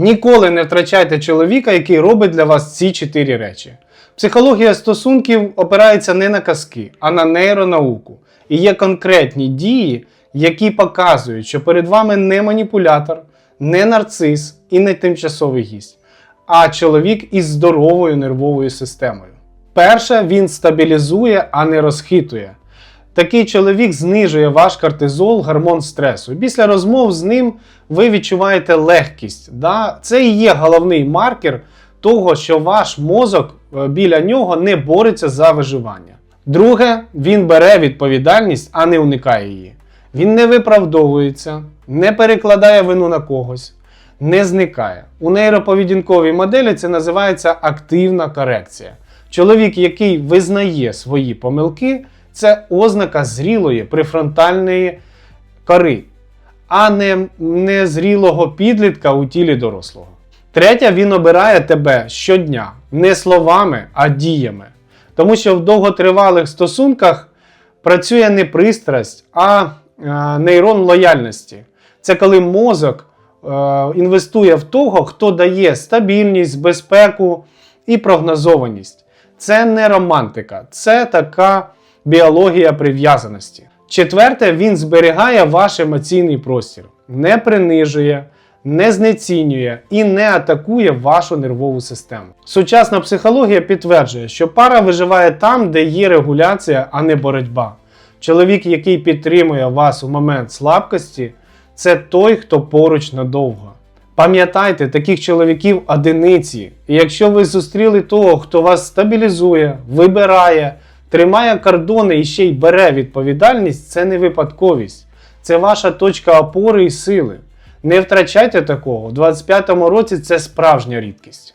Ніколи не втрачайте чоловіка, який робить для вас ці чотири речі. Психологія стосунків опирається не на казки, а на нейронауку. І є конкретні дії, які показують, що перед вами не маніпулятор, не нарцис і не тимчасовий гість, а чоловік із здоровою нервовою системою. Перше, він стабілізує, а не розхитує. Такий чоловік знижує ваш кортизол, гормон стресу. Після розмов з ним ви відчуваєте легкість. Да? Це і є головний маркер того, що ваш мозок е, біля нього не бореться за виживання. Друге, він бере відповідальність, а не уникає її. Він не виправдовується, не перекладає вину на когось, не зникає. У нейроповедінковій моделі це називається активна корекція. Чоловік, який визнає свої помилки, це ознака зрілої префронтальної кори, а не незрілого підлітка у тілі дорослого. Третє, він обирає тебе щодня, не словами, а діями. Тому що в довготривалих стосунках працює не пристрасть, а е, нейрон лояльності. Це коли мозок е, інвестує в того, хто дає стабільність, безпеку і прогнозованість. Це не романтика, це така біологія прив'язаності. Четверте, він зберігає ваш емоційний простір, не принижує, не знецінює і не атакує вашу нервову систему. Сучасна психологія підтверджує, що пара виживає там, де є регуляція, а не боротьба. Чоловік, який підтримує вас у момент слабкості, це той, хто поруч надовго. Пам'ятайте, таких чоловіків одиниці. І якщо ви зустріли того, хто вас стабілізує, вибирає, тримає кордони і ще й бере відповідальність, це не випадковість. Це ваша точка опори і сили. Не втрачайте такого. У 25-му році це справжня рідкість.